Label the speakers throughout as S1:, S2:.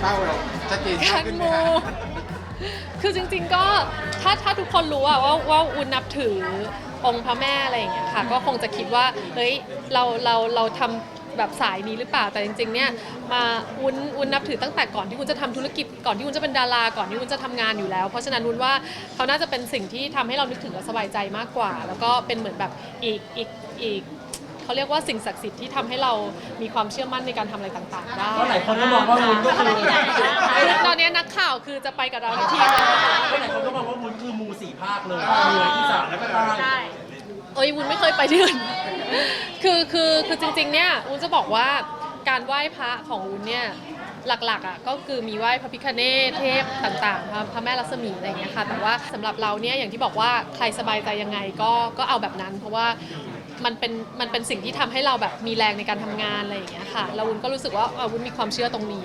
S1: เป้าเราชัดเจนมาก
S2: การ
S1: ขึ้นไหม
S2: มู
S1: คะ
S2: คือจริงๆก็ถ้าถ้าทุกคนรู้อะว่าว่าอุ่นนับถือองค์พระแม่อะไรอย่างเงี้ยค่ะ ก็คงจะคิดว่าเฮ้ยเราเราเราทำแบบสายนี้หรือเปล่าแต่จริงๆเนี่ยมาวุ้นวุ้นนับถือตั้งแต่ก่อนที่วุ้นจะทำธุรกิจก่อนที่วุ้นจะเป็นดาราก่อนที่วุ้นจะทำงานอยู่แล้ว เพราะฉะนั้นวุ้นว่าเขาน่าจะเป็นสิ่งที่ทำให้เรานึกถึงและสบายใจมากกว่า แล้วก็เป็นเหมือนแบบอีกอีกอีก เขาเรียกว่าสิ่งศักดิ์สิทธิ์ที่ทำให้เรามีความเชื่อมั่นในการทำอะไรต่างๆได้
S3: เพราะหลายคนก็มองว่าวุ้นก็คือ
S2: ตอนนี้นักข่าวคือจะไปกับเราทันทีเลย
S3: หลายคนก็มองว่าวุ้นคือมูสี่ภาคเลยเหนืออีสานแล้วก็ใต้
S2: เอ้ยวุ้นไม่เคยไปที่อื่น คือคือคือจริงๆ เนี่ยวุ้นจะบอกว่าการไหว้พระของวุ้นเนี่ยหลักๆอะก็คือมีไหว้พระพิฆเนศเทพต่างๆพระพระแม่ลักษมีอะไรอย่างเงี้ยค่ะแต่ว่าสำหรับเราเนี่ยอย่างที่บอกว่าใครสบายใจยังไงก็ก็เอาแบบนั้น เพราะว่า มันเป็นมันเป็นสิ่งที่ทำให้เราแบบมีแรงในการทำงานอะไรอย่างเงี้ยค่ะแล้ววุ้นก็รู้สึกว่าเออวุ้นมีความเชื่อตรงนี้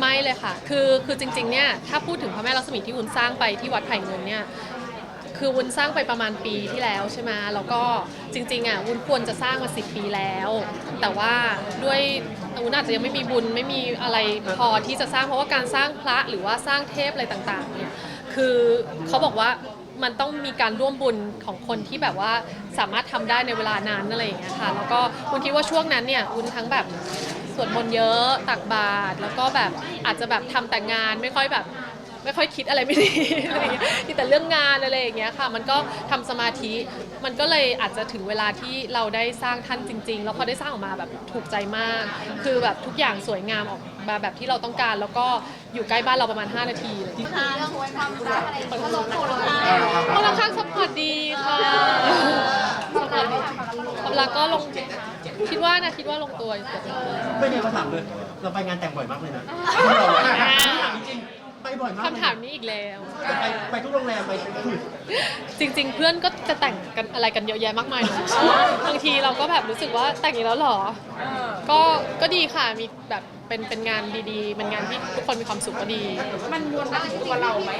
S2: ไม่เลยค่ะ คือ คือจริงๆ เนี่ย ถ้าพูดถึงพระแม่ลักษมีที่วุ้นสร้างไปที่วัดไผ่เงินเนี่ย คือวุ้นสร้างไปประมาณปีที่แล้วใช่ไหมแล้วก็จริงๆ อะวุ้นควรจะสร้างมาสิปีแล้ว แต่ว่าด้วยวุ้นอาจจะยังไม่มีบุญไม่มีอะไรพอที่จะสร้างเพราะว่าการสร้างพระหรือว่าสร้างเทพอะไรต่างๆ เนี่ย คือเขาบอกว่า มันต้องมีการร่วมบุญของคนที่แบบว่าสามารถทำได้ในเวลานั้นอะไรอย่างเงี้ยค่ะ แล้วก็วุ้นคิดว่าช่วงนั้นเนี่ยวุ้นทั้งแบบสวดมนต์เยอะตักบาตรแล้วก็แบบอาจจะแบบทำแต่งานไม่ค่อยแบบ ไม่ค่อยคิดอะไรไม่ดีอะไรอย่างเงี้ยมีแต่เรื่องงานอะไรอย่างเงี้ยค่ะ มันก็ทำสมาธิ มันก็เลยอาจจะถึงเวลาที่เราได้สร้างท่านจริง ๆ แล้วพอได้สร้างออกมาแบบถูกใจมาก คือแบบทุกอย่างสวยงามออกมาแบบที่เราต้องการ แล้วก็อยู่ใกล้บ้านเราประมาณ 5 นาทีเลยคนละข้างซัพพอร์ตดีค่ะซัพพอร์ตดีความรักก็ลงคิดว่านะคิดว่าลงตัวอยู่
S3: ไม่เนี่ยเขาถามเลย เราไปงานแต่งบ่อยมากเลยนะจริง บ่อยมากเลย
S2: คำถามนี้อีกแล้ว
S3: ไปไปทุกโรงแรมไป
S2: จริง ๆ เพื่อนก็จะแต่งกันอะไรกันเยอะแยะมากมายเนอะบางทีเราก็แบบรู้สึกว่าแต่งอีกแล้วเหรอ ก็ก็ดีค่ะมีแบบ เป็นเป็นงานดีๆ เป็นงานที่ทุกคนมีความสุขก็ดี
S4: มันวนมาถึงตัวเราไหม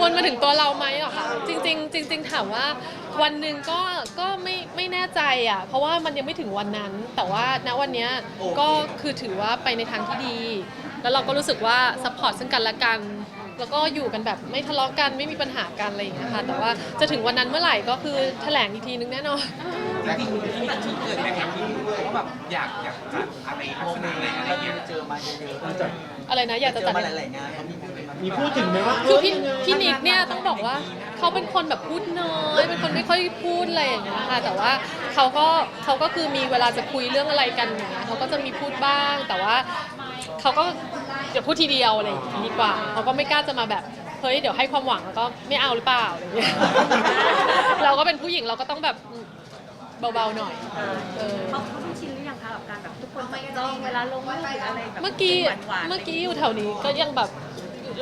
S2: วนมาถึงตัวเราไหมเหรอคะจริงๆ จริง ๆ ถามว่าวันหนึ่งก็ก็ไม่ไม่แน่ใจอะเพราะว่ามันยังไม่ถึงวันนั้น แต่ว่าณวันเนี้ยก็คือถือว่าไปในทางที่ดี แล้วเราก็รู้สึกว่าซัพพอร์ตซึ่งกันและกัน แล้วก็อยู่กันแบบไม่ทะเลาะกันไม่มีปัญหากันอะไรอย่างเงี้ยค่ะแต่ว่าจะถึงวันนั้นเมื่อไหร่ก็คือแถลงอีกทีนึงแน่นอน
S1: แต่ที่ที่ที่เกิดในแห่งที่ว่าแบบอยากอยากจัดอะไรลักษณะอะไรอะไรเงี้ย
S5: เจอมาเยอะ
S2: อะไรนะอยาก
S5: ๆ
S2: จะ
S5: เจ
S2: จั
S5: อ
S2: ด
S5: มาหลายๆงานเขามีโมเมนต์มา
S3: มีพูดถึงไหมว่า
S2: คือพี่พี่นิกเนี่ยต้องบอกว่าเขาเป็นคนแบบพูดน้อยเป็นคนไม่ค่อยพูดอะไรอย่างเงี้ยค่ะแต่ว่าเขาก็เขาก็คือมีเวลาจะคุยเรื่องอะไรกันอย่างเงี้ยเขาก็จะมีพูดบ้าง แต่ว่าเขาก็ จะพูดทีเดียวอะไรอย่างงี้ดีกว่าเขาก็ไม่กล้าจะมาแบบเฮ้ยเดี๋ยวให้ความหวังแล้วก็ไม่เอาหรือเปล่าอะไรอย่างเงี้ยเราก็เป็นผู้หญิงเราก็ต้องแบบเบาๆหน่อยเออ
S4: เขาเขาต้องชินหรือยังคะกับการแบบทุกคนจ้องเวลาลงรูปหรืออะไรแบบ
S2: เมื่อกี้
S4: หวานๆ
S2: เมื่อกี้อยู่แถวนี้ก็ยังแบบ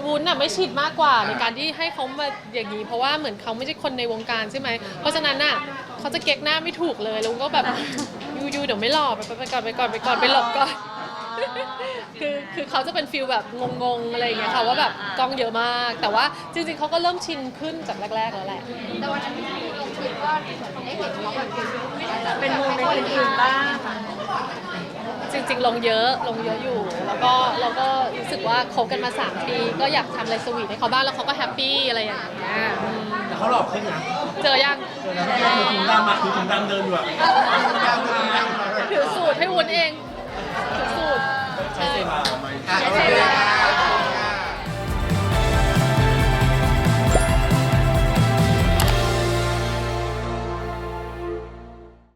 S2: วุ้นอะไม่ชิดมากกว่าในการที่ให้เขามาอย่างนี้เพราะว่าเหมือนเขาไม่ใช่คนในวงการใช่ไหมเพราะฉะนั้นน่ะเขาจะเก๊กหน้าไม่ถูกเลยแล้ววุ้นก็แบบยูยูเดี๋ยวไม่หล่อไปไปไปก่อนไปก่อนไปก่อนไปหลบก่อนคือคือ เขาจะเป็นฟิลแบบงงๆอะไรอย่างเงี้ยค่ะว่าแบบกล้องเยอะมาก แต่ว่าจริงๆเขาก็เริ่มชินขึ้นจากแรก ๆ แล้วแหละ
S6: แต่วันนั้นที่ลงคลิปก็ได้เห็นเขาแบบ
S4: เป็นโมเมนต์อื่นๆบ้าง
S2: จริงๆ ลงเยอะลงเยอะอยู่ แล้วก็เราก็รู้สึกว่าคบกันมา 3 ปี ก็อยากทำอะไรสวีทให้เขาบ้างแล้วเขาก็แฮปปี้อะไรอย่างเงี้ยอืม
S3: แต่เขาหลอกขึ้นนะ
S2: เจอยัง
S3: เจอแล้วที่ถือถุงดำมาถือถุงดำเดินอยู่อะ
S2: ถือสูตรให้วุ้นเองถือสูตร ใช่
S1: อะโอเคค่ะ